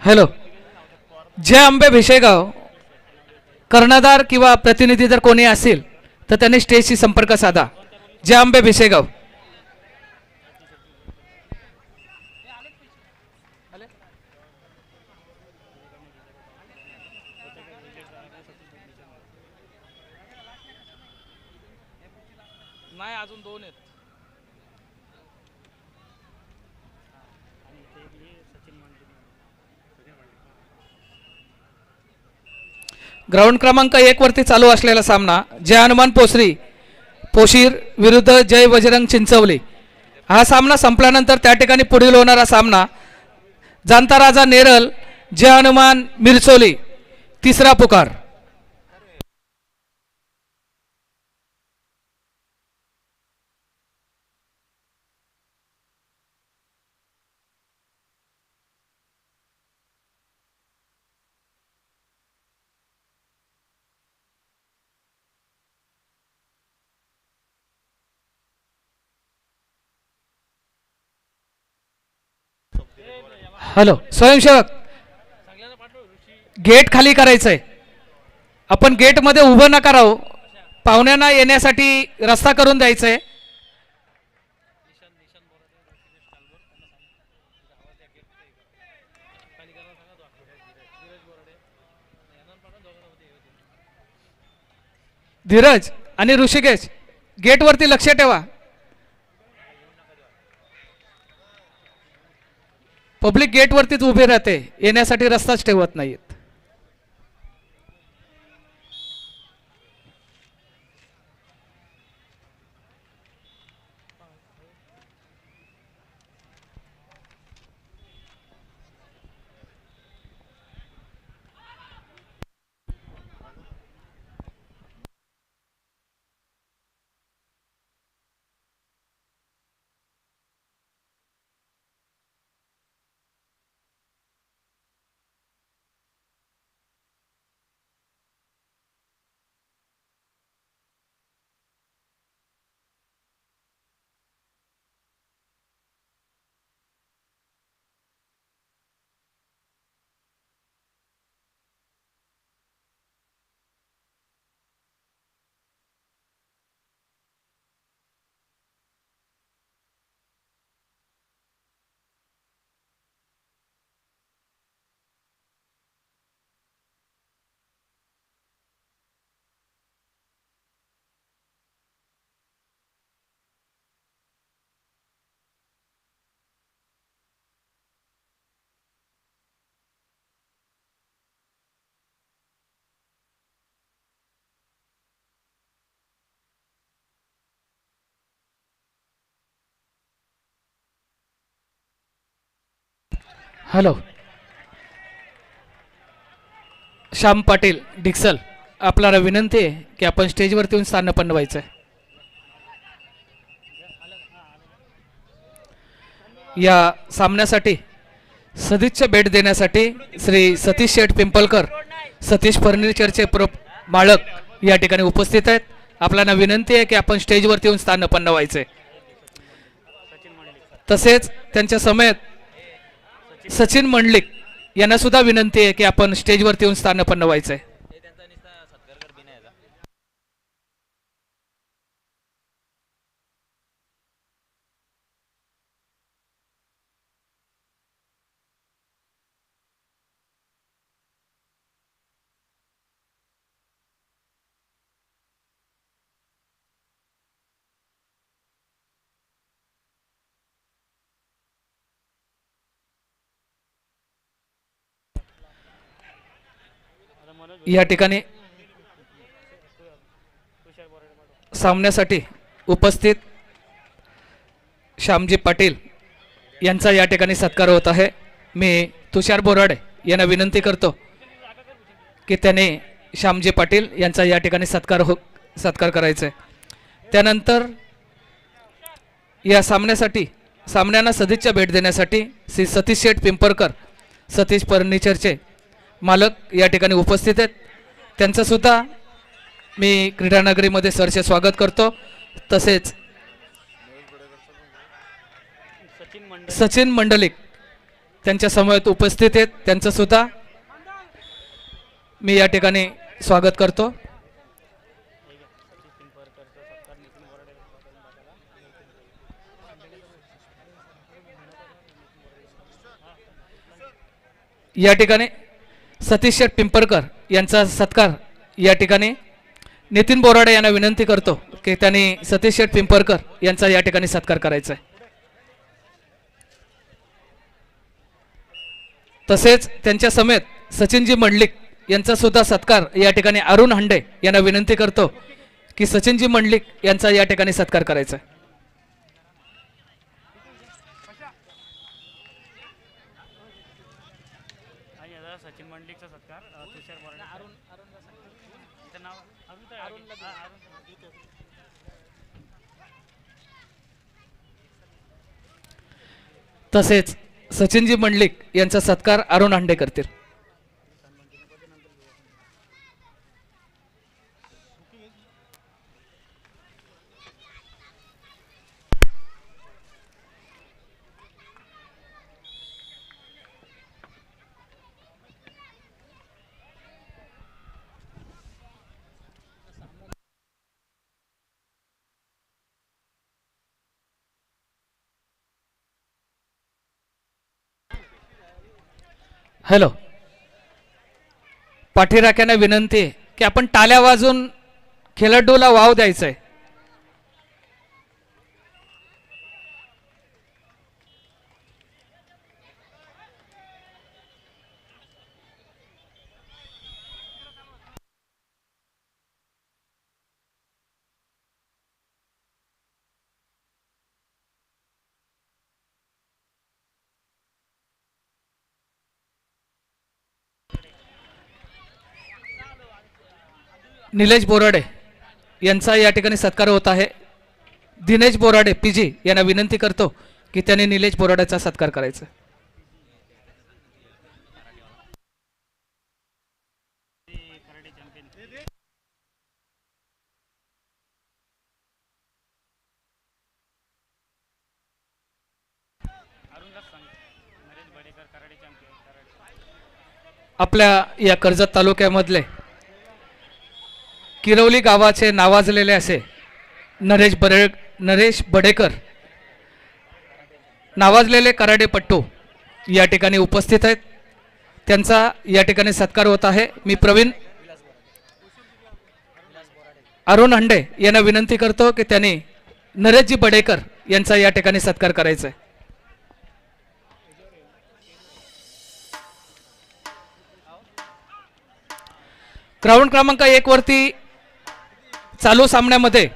Hello. जे आंबे भिशेगाव कर्णधार किंवा प्रतिनिधी जर कोणी असेल तर त्यांनी स्टेजशी संपर्क साधा. जे आंबे भिसेगाव ग्राउंड क्रमांक एक वरती चालू असलेला सामना जय हनुमान पोसरी पोशीर विरुद्ध जय बजरंग चिंचवली. हा सामना संपल्यानंतर त्या ठिकाणी पुढील होणारा सामना जाणता राजा नेरल जय हनुमान मिरचोली तिसरा पुकार. हॅलो स्वयंसेवक. गेट खाली करायचंय. आपण गेटमध्ये उभं नका राहू. पाहुण्यांना येण्यासाठी रस्ता करून द्यायचंय. धीरज आणि ऋषिकेश गेटवरती लक्ष ठेवा. पब्लिक गेटवरतीच उभे राहते येण्यासाठी रस्ताच ठेवत नाहीत. हॅलो. श्याम पाटील डिक्सल. आपल्याला विनंती आहे की आपण स्टेजवरती येऊन स्थानपन्न व्हायचं आहे या सामन्यासाठी सदिच्छा भेट देण्यासाठी श्री सतीश शेठ पिंपलकर सतीश फर्निचरचे प्र मालक या ठिकाणी उपस्थित आहेत. आपल्याला विनंती आहे की आपण स्टेजवरती येऊन स्थानपन्न व्हायचे तसेच त्यांच्या समेत सचिन मंडलिक यांना सुद्धा विनंती आहे की आपण स्टेजवरती येऊन स्थानपन्न व्हायचंय. या ठिकाणी सामन्यासाठी उपस्थित श्यामजी पाटील यांचा या ठिकाणी सत्कार होत आहे. मी तुषार बोराडे यांना विनंती करतो की त्याने श्यामजी पाटील यांचा या ठिकाणी सत्कार हो सत्कार करायचा. आहे त्यानंतर या सामन्यासाठी सामन्यांना सदिच्छा भेट देण्यासाठी श्री सतीश शेठ पिंपरकर सतीश फर्निचरचे मालक या ठिकाणी उपस्थित आहेत. त्यांचंसुद्धा मी क्रीडानगरीमध्ये सरचे स्वागत करतो. तसेच सचिन मंडलिक. त्यांच्या समवेत उपस्थित आहेत. त्यांचं सुद्धा मी या ठिकाणी स्वागत करतो. या ठिकाणी सतीश शेठ पिंपरकर यांचा सत्कार या ठिकाणी. नितीन बोराडे यांना विनंती करतो की त्यांनी सतीश शेठ पिंपरकर यांचा या ठिकाणी सत्कार करायचा आहे. तसेच त्यांच्या समेत सचिनजी मंडलिक यांचा सुद्धा सत्कार या ठिकाणी अरुण हंडे यांना विनंती करतो की सचिनजी मंडलिक यांचा या ठिकाणी सत्कार करायचा आहे आणि आता सचिन मंडलिकचा सत्कार अ, तुषार बोराडे अरुण अरुण नाव अरुण तर आहे. हा, अरुण तसेच सचिनजी मंडलिक यांचा सत्कार अरुण हांडे करतील. हॅलो. पाठीराख्यांना विनंती आहे की आपण टाल्या वाजून खेळाडूला वाव द्यायचा आहे निलेश बोराडे यांचा या ठिकाणी सत्कार होत आहे. दिनेश बोराडे पीजी यांना विनंती करतो की त्यांनी निलेश बोराडेचा सत्कार करायचा. आपल्या या कर्जत तालुक्यामधले किरवली गावाचे नावाजलेले असे नरेश बरे नरेश बडेकर. नावाजलेले कराडेपट्टू या ठिकाणी उपस्थित आहेत. त्यांचा या ठिकाणी सत्कार होत आहे. मी प्रवीण अरुण हंडे यांना विनंती करतो की त्यांनी नरेशजी बडेकर यांचा या ठिकाणी सत्कार करायचा आहे. क्राऊंड क्रमांक एक वरती चालू सामन्यामध्ये.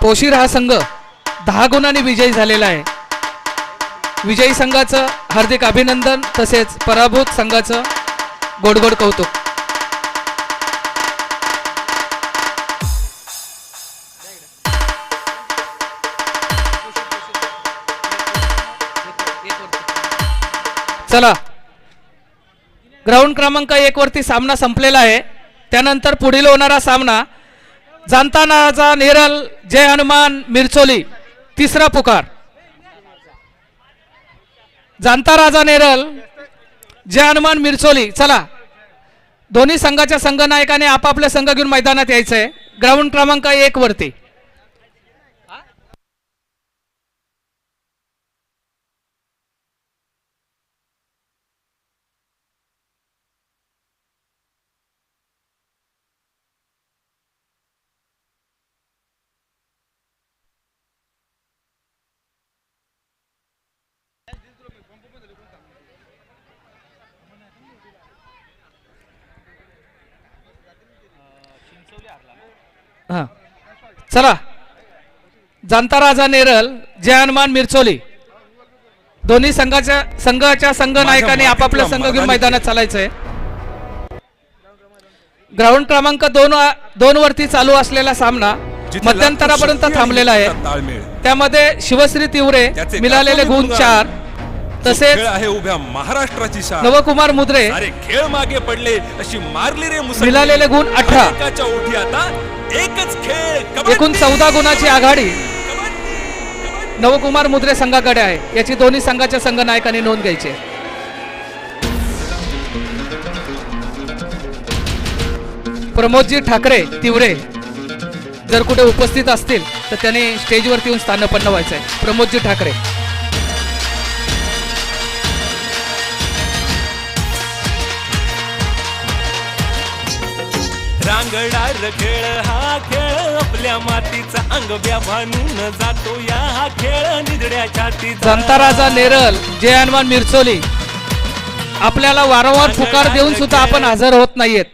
पोशीर हा संघ दहा गुणांनी विजयी झालेला आहे. विजयी संघाचं हार्दिक अभिनंदन तसेच पराभूत संघाचं गोडगोड कौतुक. चला. ग्राउंड क्रमांक एक वरती सामना संपलेला आहे. त्यानंतर पुढील होणारा सामना जाणतानाचा नेरल जय हनुमान मिरचोली तिसरा पुकार. जाणता राजा नेरल जय हनुमान मिरचोली. चला दोन्ही संघाच्या संघनायकाने आपापले संघ घेऊन मैदानात यायचं आहे ग्राउंड क्रमांक एक वरती. हा. चला. जाणता राजा नेरल जय हनुमान मिरचोली. दोन्ही संघाच्या संघाच्या संघ नायकांनी आपापला संघ घेऊन मैदानात चालायचंय. ग्राउंड क्रमांक दोन दोन वरती चालू असलेला सामना मध्यंतरापर्यंत थांबलेला आहे. त्यामध्ये शिवश्री तिवरे मिळालेले गुण. चार. तसेच आहे उभ्या महाराष्ट्राची नवकुमार मुद्रे अरे खेळ मागे पडले अशी मारली रे मिळालेले गुण अठरा. ओठी आता एकच खेळ. एकूण चौदा गुणाची आघाडी. नवकुमार मुद्रे संघाकडे आहे. याची दोन्ही संघाच्या संघ नायकांनी नोंद घ्यायची प्रमोदजी ठाकरे तिवरे जर कुठे उपस्थित असतील तर त्यांनी स्टेजवरती येऊन स्थानपन्न व्हायचं आहे प्रमोदजी ठाकरे. रांगडार खेळ हा खेळ आपल्या मातीचा अंग व्याभानून जातो या हा खेळ निधड्या छातीचा. जनता राजा नेरल जय हनुमान मिरचोली आपल्याला वारंवार पुकार देऊन सुद्धा आपण हजर होत नाहीयेत.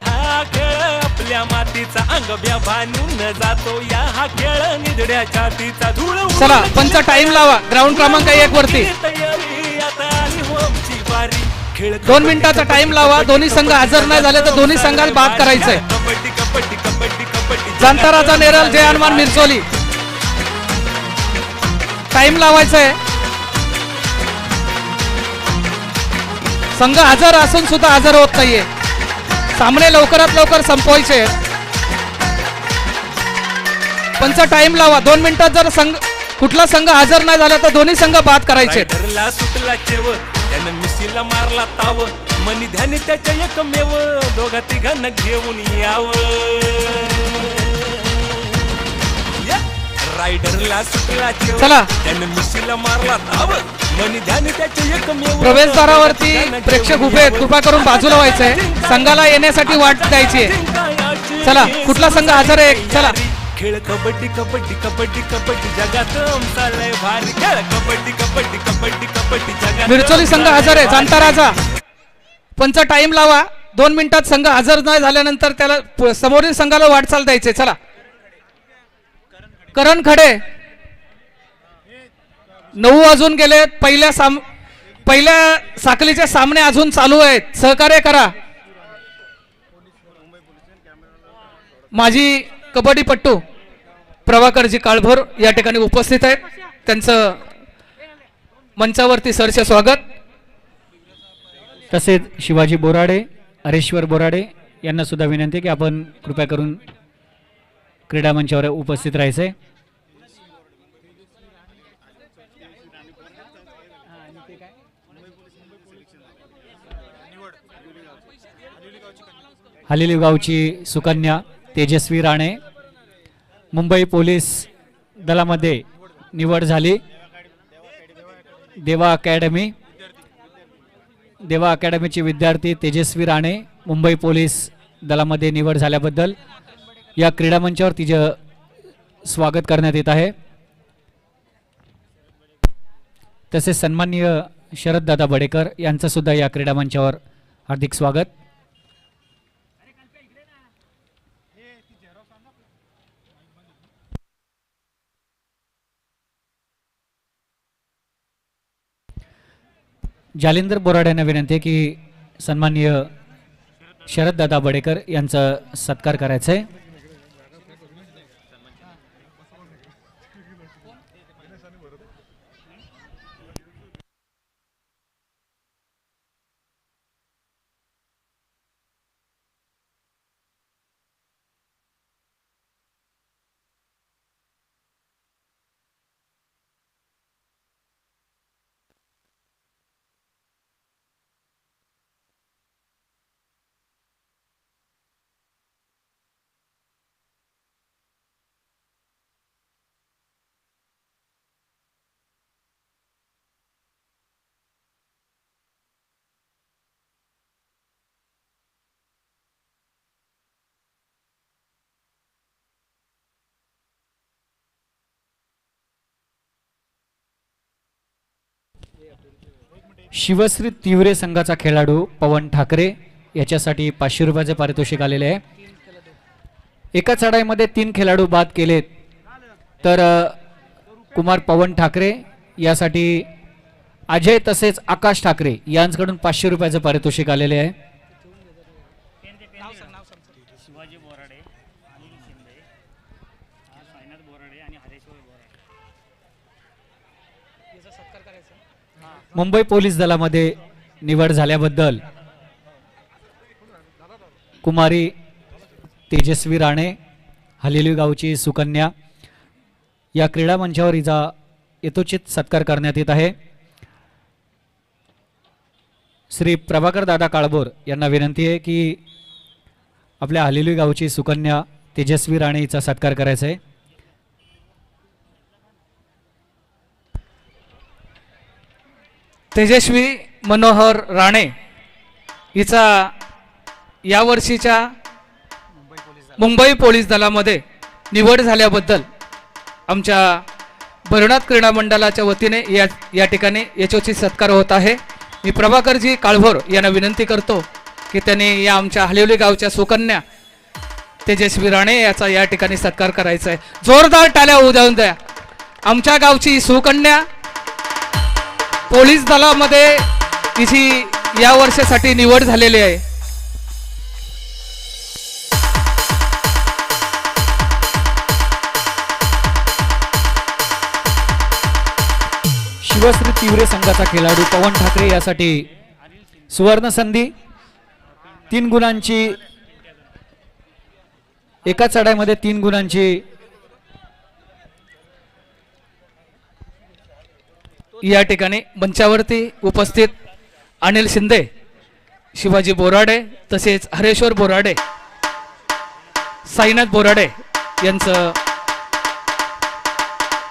हा खेळ आपल्या मातीचा अंग व्याभानून जातो या हा खेळ निधड्या छातीचा. धूळ उडून चला पंच टाइम लावा. ग्राउंड क्रमांक एक वरती. तयारी. आता आली आमची बारी खेळ दोन मिनिटाचा टाइम लावा. दोन्ही संघ हजर नाही झाले तर दोन्ही संघात बाद करायचंय. राजा नेरल जय हनुमान मिरचोली टाइम लावायचा आहे संघ हजर असून सुद्धा हजर होत नाहीये. सामने लवकरात लवकर संपवायचे. पंच टाइम लावा. दोन मिनिटात जर संघ कुठला संघ हजर नाही झाला तर दोन्ही संघ बाद करायचे. त्यानं मिशीला मारला ताव. मनी ध्यानी त्याच्या एकमेव. दोघा तिघांना घेऊन याव. रायडरला सुटला चला. त्यानं मिशीला मारला ताव. मनी ध्यानी त्याच्या एकमेव. प्रवेशद्वारावरती प्रेक्षक उभे आहेत. कृपा करून बाजूला व्हायचंय. संघाला येण्यासाठी वाट द्यायची आहे. चला, कुठला संघ हजर आहे? चला. खेळ कबड्डी कबड्डी कबड्डी कबड्डी जगात चाललंय भारी. खेळ कबड्डी कबड्डी कबड्डी कबड्डी जगात मिरचोली संघ हजर आहे जाणता राजा. पंच टाइम लावा. दोन मिनिटात संघ हजर नाही झाल्यानंतर त्याला समोरील संघाला वाटचाल द्यायचे चला. करण खडे. नऊ वाजून गेले. पहिल्या साम पहिल्या साखलीचे सामने अजून चालू आहेत. सहकार्य करा. माझी कबड्डीपट्टू प्रभाकरजी काळभोर या ठिकाणी उपस्थित आहेत. त्यांचं मंचावरती सरचे स्वागत. तसेच शिवाजी बोराडे हरेश्वर बोराडे यांना सुद्धा विनंती की आपण कृपया करून क्रीडा मंचावर उपस्थित राहायचं. आहे गावची सुकन्या तेजस्वी राणे मुंबई पोलीस दलामध्ये निवड झाली. देवा अकॅडमी देवा अकॅडमीचे विद्यार्थी तेजस्वी राणे मुंबई पोलीस दलामध्ये निवड झाल्याबद्दल या क्रीडा मंचावर तिचं स्वागत करण्यात येत आहे. तसेच सन्माननीय शरददादा बडेकर यांचं सुद्धा या क्रीडा मंचावर हार्दिक स्वागत. जालिंदर बोराड यांना विनंती आहे की सन्माननीय शरददादा बडेकर यांचा सत्कार करायचा आहे. शिवश्री तिवरे संघाचा खेळाडू पवन ठाकरे याच्यासाठी पाचशे रुपयाचे पारितोषिक आलेले आहे. एका चढाईमध्ये तीन खेळाडू बाद केलेत. तर कुमार पवन ठाकरे यासाठी अजय तसेच आकाश ठाकरे यांच्याकडून पाचशे रुपयाचं पारितोषिक आलेले आहे शिवाजी बोराडे अनिल शिंदे अ, साईनाथ बोराडे आणि हरेश्वर बोराडे मुंबई पोलीस दलामध्ये निवड झाल्याबद्दल कुमारी तेजस्वी राणे हलेली गावची सुकन्या या क्रीडा मंचावर हिचा यथोचित सत्कार करण्यात येत आहे. श्री प्रभाकर दादा काळबोर यांना विनंती आहे की आपल्या हलेली गावची सुकन्या तेजस्वी राणे हिचा सत्कार करायचा आहे. तेजस्वी मनोहर राणे हिचा यावर्षीच्या मुंबई पोलीस दलामध्ये निवड झाल्याबद्दल आमच्या भरणात क्रीडा मंडळाच्या वतीने या या ठिकाणी यशोचित सत्कार होत आहे. मी प्रभाकरजी काळभोर यांना विनंती करतो की त्यांनी या आमच्या हलिवली गावच्या सुकन्या तेजस्वी राणे याचा या ठिकाणी सत्कार करायचा आहे. जोरदार टाल्या उजावून द्या. आमच्या गावची सुकन्या पोलीस दलामध्ये तिची या वर्षासाठी निवड झालेली आहे. शिवश्री तिवरे संघाचा खेळाडू पवन ठाकरे यासाठी सुवर्ण संधी तीन गुणांची एका चढाईमध्ये तीन गुणांची या ठिकाणी मंचावरती उपस्थित अनिल शिंदे शिवाजी बोराडे तसेच हरेश्वर बोराडे साईनाथ बोराडे यांचं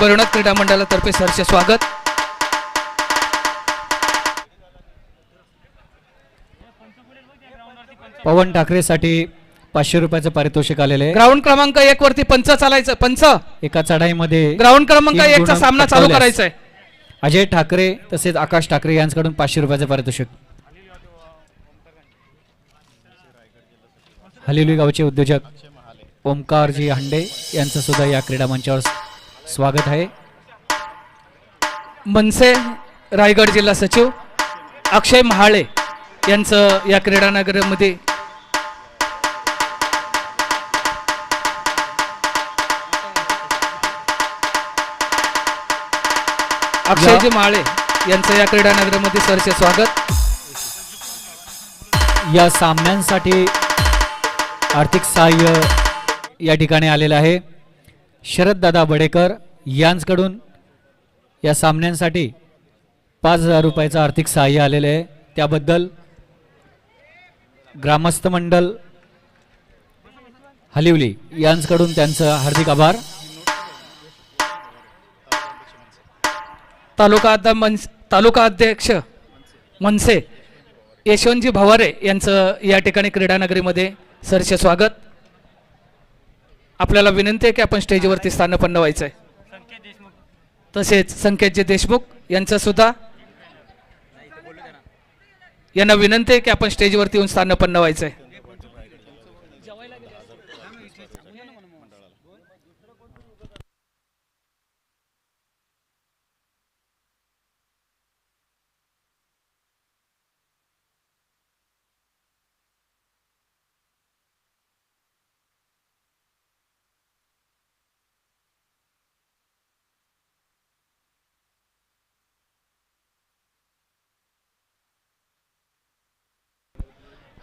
बरुणात क्रीडा मंडळातर्फे सहर्ष स्वागत. पवन ठाकरेसाठी पाचशे रुपयाचं पारितोषिक आलेलं आहे. ग्राउंड क्रमांक एक वरती पंच चालायचं पंच. एका चढाईमध्ये ग्राउंड क्रमांक एकचा सामना चालू करायचा आहे अजय ठाकरे तसेच आकाश ठाकरे यांच्याकडून पाचशे रुपयाचं पारितोषिक. हलिली गावचे उद्योजक ओमकारजी हांडे यांचं सुद्धा या क्रीडा मंचावर स्वागत आहे. मनसे रायगड जिल्हा सचिव अक्षय महाळे यांचं या क्रीडानगरमध्ये अक्षयजी महाळे यांचं या क्रीडानगरमध्ये सरचे स्वागत. या सामन्यांसाठी आर्थिक सहाय्य या ठिकाणी आलेलं आहे. शरददादा बडेकर यांच्याकडून या सामन्यांसाठी पाच हजार रुपयाचं आर्थिक सहाय्य आलेलं आहे. त्याबद्दल ग्रामस्थ मंडळ हलिवली यांच्याकडून त्यांचं हार्दिक आभार. तालुका अध्यक्ष मनस तालुका अध्यक्ष मनसे यशवंतजी भवारे यांचं या ठिकाणी क्रीडानगरीमध्ये सरचे स्वागत. आपल्याला विनंती आहे की आपण स्टेजवरती स्थानपन्न व्हायचं आहे तसेच संकेतजी देशमुख यांचं सुद्धा. यांना विनंती आहे की आपण स्टेजवरती येऊन स्थानपन्न व्हायचं आहे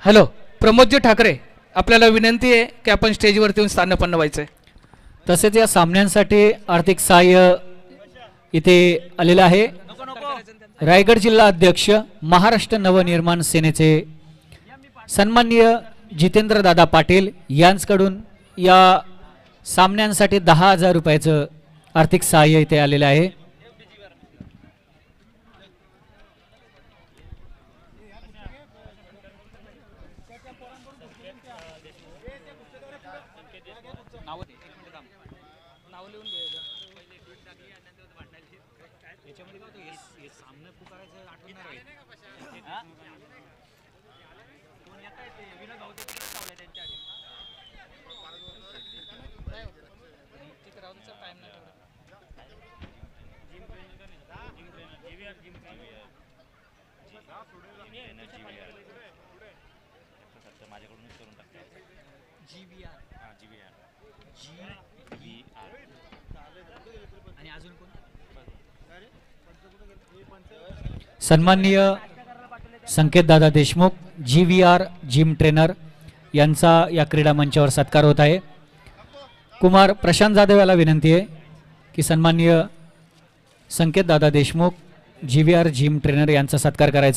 हॅलो प्रमोदजी ठाकरे आपल्याला विनंती आहे की आपण स्टेजवरती येऊन स्थानपन्न व्हायचं आहे तसेच या सामन्यांसाठी आर्थिक सहाय्य इथे आलेलं आहे. रायगड जिल्हा अध्यक्ष महाराष्ट्र नवनिर्माण सेनेचे सन्माननीय जितेंद्र दादा पाटील यांचकडून या सामन्यांसाठी दहा हजार रुपयाचं आर्थिक सहाय्य इथे आलेलं आहे. सन्माननीय Sanketdada Deshmukh G V R gym trainer यांचा या क्रीडा मंचावर सत्कार होत आहे. कुमार प्रशांत जाधव याला विनंती आहे की सन्माननीय Sanketdada Deshmukh G V R gym trainer यांचा सत्कार करायचा.